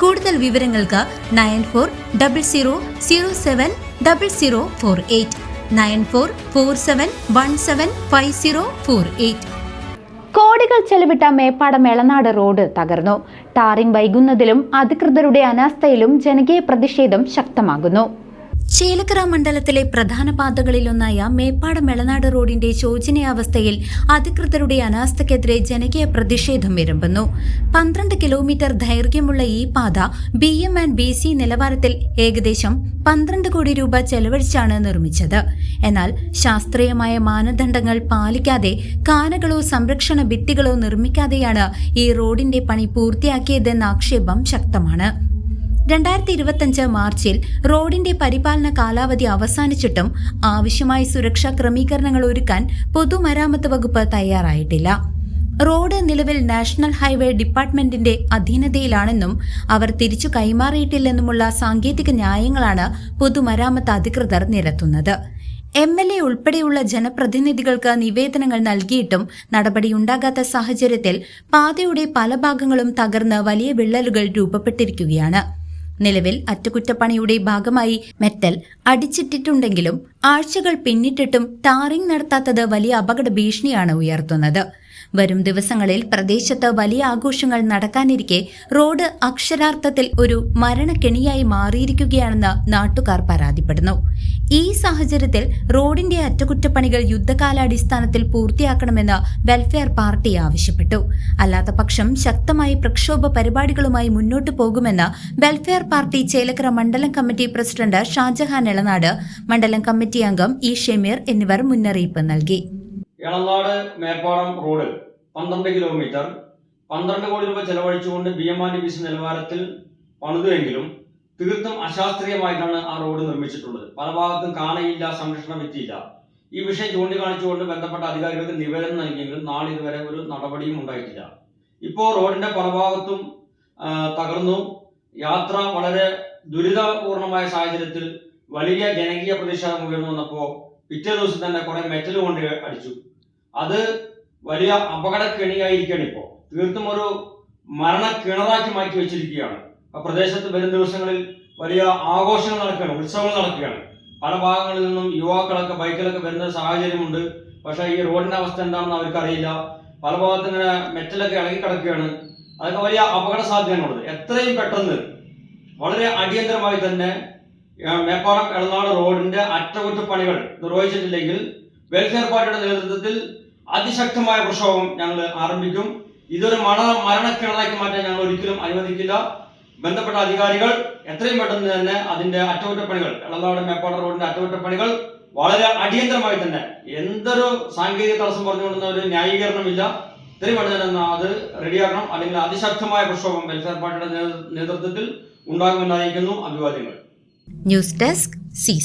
കൂടുതൽ വിവരങ്ങൾക്ക് nine four double zero zero seven double zero four eight. Nine four four seven one seven five zero four eight. കോടികൾ ചെലവിട്ട Meppadam Elanad road തകർന്നു. Tarring വൈകുന്നതിലും അധികൃതരുടെ അനാസ്ഥയിലും ജനകീയ പ്രതിഷേധം ശക്തമാകുന്നു. ചേലക്കര മണ്ഡലത്തിലെ പ്രധാന പാതകളിലൊന്നായ മേപ്പാട് മെളനാട് റോഡിന്റെ ശോചനീയാവസ്ഥയിൽ അധികൃതരുടെ അനാസ്ഥയ്ക്കെതിരെ ജനകീയ പ്രതിഷേധം വിരമ്പുന്നു പന്ത്രണ്ട് കിലോമീറ്റർ ദൈർഘ്യമുള്ള ഈ പാത B M and B C നിലവാരത്തിൽ ഏകദേശം പന്ത്രണ്ട് കോടി രൂപ ചെലവഴിച്ചാണ് നിർമ്മിച്ചത്. എന്നാൽ ശാസ്ത്രീയമായ മാനദണ്ഡങ്ങൾ പാലിക്കാതെ കാനകളോ സംരക്ഷണ ഭിത്തികളോ നിർമ്മിക്കാതെയാണ് ഈ റോഡിന്റെ പണി പൂർത്തിയാക്കിയതെന്ന ആക്ഷേപം ശക്തമാണ്. രണ്ടായിരത്തി ഇരുപത്തഞ്ച് മാർച്ചിൽ റോഡിന്റെ പരിപാലന കാലാവധി അവസാനിച്ചിട്ടും ആവശ്യമായ സുരക്ഷാ ക്രമീകരണങ്ങൾ ഒരുക്കാൻ പൊതുമരാമത്ത് വകുപ്പ് തയ്യാറായിട്ടില്ല. റോഡ് നിലവിൽ നാഷണൽ ഹൈവേ ഡിപ്പാർട്ട്മെന്റിന്റെ അധീനതയിലാണെന്നും അവർ തിരിച്ചു കൈമാറിയിട്ടില്ലെന്നുമുള്ള സാങ്കേതിക ന്യായങ്ങളാണ് പൊതുമരാമത്ത് അധികൃതർ നിരത്തുന്നത്. എം എൽ എ ഉൾപ്പെടെയുള്ള ജനപ്രതിനിധികൾക്ക് നിവേദനങ്ങൾ നൽകിയിട്ടും നടപടിയുണ്ടാകാത്ത സാഹചര്യത്തിൽ പാതയുടെ പല ഭാഗങ്ങളും തകർന്ന് വലിയ വിള്ളലുകൾ രൂപപ്പെട്ടിരിക്കുകയാണ്. നിലവിൽ അറ്റകുറ്റപ്പണിയുടെ ഭാഗമായി മെറ്റൽ അടിച്ചിട്ടിട്ടുണ്ടെങ്കിലും ആഴ്ചകൾ പിന്നിട്ടിട്ടും ടാറിംഗ് നടത്താത്തത് വലിയ അപകട ഭീഷണിയാണ് ഉയർത്തുന്നത്. വരും ദിവസങ്ങളിൽ പ്രദേശത്ത് വലിയ ആഘോഷങ്ങൾ നടക്കാനിരിക്കെ റോഡ് അക്ഷരാർത്ഥത്തിൽ ഒരു മരണക്കെണിയായി മാറിയിരിക്കുകയാണെന്ന് നാട്ടുകാർ പരാതിപ്പെടുന്നു. ഈ സാഹചര്യത്തിൽ റോഡിന്റെ അറ്റകുറ്റപ്പണികൾ യുദ്ധകാലാടിസ്ഥാനത്തിൽ പൂർത്തിയാക്കണമെന്ന് വെൽഫെയർ പാർട്ടി ആവശ്യപ്പെട്ടു. അല്ലാത്ത പക്ഷം ശക്തമായ പ്രക്ഷോഭ പരിപാടികളുമായി മുന്നോട്ടു പോകുമെന്ന് വെൽഫെയർ പാർട്ടി ചേലക്കര മണ്ഡലം കമ്മിറ്റി പ്രസിഡന്റ് ഷാജഹാൻ ഇളനാട് മണ്ഡലം കമ്മിറ്റി അംഗം ഇ ഷെമീർ എന്നിവർ മുന്നറിയിപ്പ് നൽകി. എളനാട് മേപ്പാടം റോഡ് പന്ത്രണ്ട് കിലോമീറ്റർ പന്ത്രണ്ട് കോടി രൂപ ചെലവഴിച്ചുകൊണ്ട് B M R D C നിലവാരത്തിൽ പണിതുവെങ്കിലും തീർത്തും അശാസ്ത്രീയമായിട്ടാണ് ആ റോഡ് നിർമ്മിച്ചിട്ടുള്ളത്. പല ഭാഗത്തും കാണയില്ല സംരക്ഷണം എത്തിയില്ല. ഈ വിഷയം ചൂണ്ടിക്കാണിച്ചുകൊണ്ട് ബന്ധപ്പെട്ട അധികാരികൾക്ക് നിവേദനം നൽകിയെങ്കിലും നാളെ ഇതുവരെ ഒരു നടപടിയും ഉണ്ടായിട്ടില്ല. ഇപ്പോൾ റോഡിന്റെ പല ഭാഗത്തും തകർന്നു. യാത്ര വളരെ ദുരിതപൂർണമായ സാഹചര്യത്തിൽ വലിയ ജനകീയ പ്രതിഷേധം ഉയർന്നു വന്നപ്പോൾ പിറ്റേ ദിവസം തന്നെ കുറെ മെറ്റൽ കൊണ്ട് അടിച്ചു. അത് വലിയ അപകടക്കെണിയായിരിക്കുകയാണ് ഇപ്പോൾ. തീർത്തും ഒരു മരണ കിണറാക്കി മാറ്റി വെച്ചിരിക്കുകയാണ്. പ്രദേശത്ത് വരും ദിവസങ്ങളിൽ വലിയ ആഘോഷങ്ങൾ നടക്കുകയാണ് ഉത്സവങ്ങൾ നടക്കുകയാണ്. പല ഭാഗങ്ങളിൽ നിന്നും യുവാക്കളൊക്കെ ബൈക്കിലൊക്കെ വരുന്ന സാഹചര്യമുണ്ട്. പക്ഷേ ഈ റോഡിന്റെ അവസ്ഥ എന്താണെന്ന് അവർക്കറിയില്ല. പല ഭാഗത്ത് ഇങ്ങനെ മെറ്റലൊക്കെ ഇളകി കിടക്കുകയാണ്. അതൊക്കെ വലിയ അപകട സാധ്യതയാണുള്ളത് എത്രയും പെട്ടെന്ന് വളരെ അടിയന്തരമായി തന്നെ മേപ്പാടം എളനാട് റോഡിന്റെ അറ്റകുറ്റപ്പണികൾ നിർവഹിച്ചിട്ടില്ലെങ്കിൽ വെൽഫെയർ പാർട്ടിയുടെ നേതൃത്വത്തിൽ അതിശക്തമായ പ്രക്ഷോഭം ഞങ്ങൾ ആരംഭിക്കും. ഇതൊരു മണ മരണക്കിണറാക്കി മാറ്റാൻ ഞങ്ങൾ ഒരിക്കലും അനുവദിക്കില്ല. ബന്ധപ്പെട്ട അധികാരികൾ എത്രയും പെട്ടെന്ന് തന്നെ അതിന്റെ അറ്റകുറ്റപ്പണികൾ എളനാട് മേപ്പാട റോഡിന്റെ അറ്റകുറ്റപ്പണികൾ വളരെ അടിയന്തരമായി തന്നെ എന്തൊരു സാങ്കേതിക തടസ്സം പറഞ്ഞുകൊണ്ടുന്ന ഒരു ന്യായീകരണമില്ല. ഇത്രയും പെട്ടെന്ന് തന്നെ അത് റെഡിയാക്കണം. അല്ലെങ്കിൽ അതിശക്തമായ പ്രക്ഷോഭം വെൽഫെയർ പാർട്ടിയുടെ നേതൃ- നേതൃത്വത്തിൽ ഉണ്ടാകുമെന്നായിരിക്കുന്നു അഭിവാദ്യങ്ങൾ. News desk C